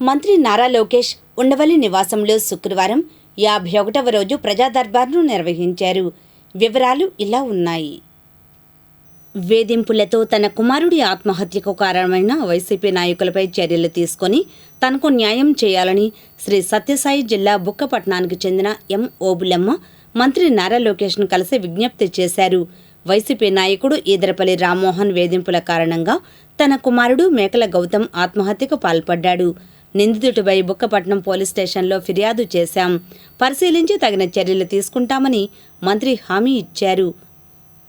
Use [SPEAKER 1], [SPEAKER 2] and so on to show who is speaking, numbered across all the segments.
[SPEAKER 1] మంత్రి నారా లోకేష్ ఉండవల్లి నివాసంలో శుక్రవారం యాభై ఒకటవ రోజు ప్రజాదర్బార్ను నిర్వహించారు. వివరాలు ఇలా ఉన్నాయి. వేధింపులతో తన కుమారుడి ఆత్మహత్యకు కారణమైన వైసీపీ నాయకులపై చర్యలు తీసుకొని తనకు న్యాయం చేయాలని శ్రీ సత్యసాయి జిల్లా బుక్కపట్నానికి చెందిన ఎం. ఓబులమ్మ మంత్రి నారా లోకేష్ను కలిసి విజ్ఞప్తి చేశారు. వైసీపీ నాయకుడు ఈదరపల్లి రామ్మోహన్ వేధింపుల కారణంగా తన కుమారుడు మేకల గౌతమ్ ఆత్మహత్యకు పాల్పడ్డాడు. నిందితుడిపై బుక్కపట్నం పోలీస్ స్టేషన్లో ఫిర్యాదు చేశాం. పరిశీలించి తగిన చర్యలు తీసుకుంటామని మంత్రి హామీ ఇచ్చారు.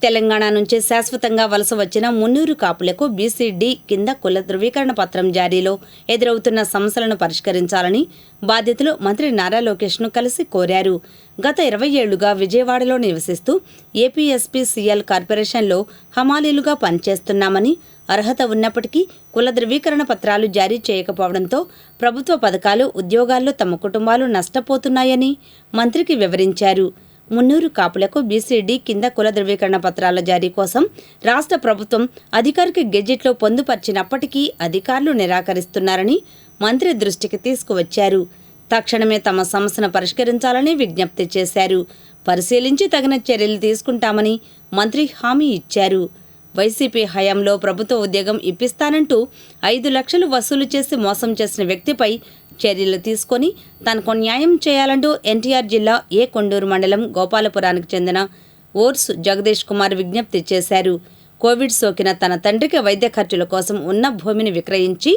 [SPEAKER 1] తెలంగాణ నుంచి శాశ్వతంగా వలస వచ్చిన మున్నూరు కాపులకు బీసీడీ కింద కుల ధృవీకరణ పత్రం జారీలో ఎదురవుతున్న సమస్యలను పరిష్కరించాలని బాధితులు మంత్రి నారా లోకేష్ను కలిసి కోరారు. గత ఇరవై ఏళ్ళుగా విజయవాడలో నివసిస్తూ ఏపీఎస్పీ సీఎల్ కార్పొరేషన్లో హమాలీలుగా పనిచేస్తున్నామని అర్హత ఉన్నప్పటికీ కుల ధృవీకరణ పత్రాలు జారీ చేయకపోవడంతో ప్రభుత్వ పథకాలు ఉద్యోగాల్లో తమ కుటుంబాలు నష్టపోతున్నాయని మంత్రికి వివరించారు. మున్నూరు కాపులకు బీసీడీ కింద కుల ధృవీకరణ పత్రాల జారీ కోసం రాష్ట్ర ప్రభుత్వం అధికారిక గెజెట్లో పొందుపర్చినప్పటికీ అధికారులు నిరాకరిస్తున్నారని మంత్రి దృష్టికి తీసుకువచ్చారు. తక్షణమే తమ సమస్యను పరిష్కరించాలని విజ్ఞప్తి చేశారు. పరిశీలించి తగిన చర్యలు తీసుకుంటామని మంత్రి హామీ ఇచ్చారు. వైసీపీ హయాంలో ప్రభుత్వ ఉద్యోగం ఇప్పిస్తానంటూ ఐదు లక్షలు వసూలు చేసి మోసం చేసిన వ్యక్తిపై చర్యలు తీసుకొని తనకు న్యాయం చేయాలంటూ ఎన్టీఆర్ జిల్లా ఏ కొండూరు మండలం గోపాలపురానికి చెందిన ఓర్స్ జగదీష్ కుమార్ విజ్ఞప్తి చేశారు. కోవిడ్ సోకిన తన తండ్రికి వైద్య ఖర్చుల కోసం ఉన్న భూమిని విక్రయించి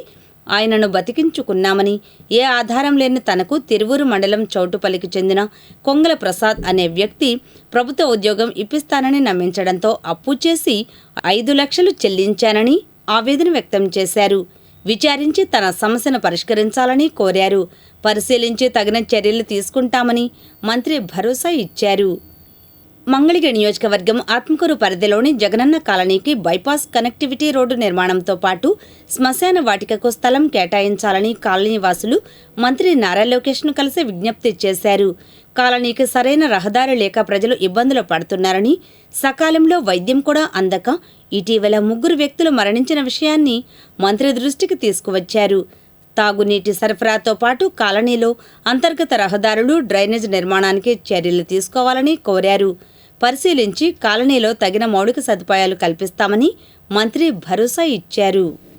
[SPEAKER 1] ఆయనను బతికించుకున్నామని ఏ ఆధారం లేని తనకు తిరువూరు మండలం చౌటుపల్లికి చెందిన కొంగల ప్రసాద్ అనే వ్యక్తి ప్రభుత్వ ఉద్యోగం ఇప్పిస్తానని నమ్మించడంతో అప్పు చేసి ఐదు లక్షలు చెల్లించానని ఆవేదన వ్యక్తం చేశారు. విచారించి తన సమస్యను పరిష్కరించాలని కోరారు. పరిశీలించి తగిన చర్యలు తీసుకుంటామని మంత్రి భరోసా ఇచ్చారు. మంగళగిరి నియోజకవర్గం ఆత్మకూరు పరిధిలోని జగనన్న కాలనీకి బైపాస్ కనెక్టివిటీ రోడ్డు నిర్మాణంతో పాటు శ్మశాన వాటికకు స్థలం కేటాయించాలని కాలనీ వాసులు మంత్రి నారా లోకేష్ను కలిసి విజ్ఞప్తి చేశారు. కాలనీకి సరైన రహదారి లేక ప్రజలు ఇబ్బందులు పడుతున్నారని సకాలంలో వైద్యం కూడా అందక ఇటీవల ముగ్గురు వ్యక్తులు మరణించిన విషయాన్ని మంత్రి దృష్టికి తీసుకువచ్చారు. తాగునీటి సరఫరాతో పాటు కాలనీలో అంతర్గత రహదారులు డ్రైనేజ్ నిర్మాణానికి చర్యలు తీసుకోవాలని కోరారు. పరిశీలించి కాలనీలో తగిన మౌలిక సదుపాయాలు కల్పిస్తామని మంత్రి భరోసా ఇచ్చారు.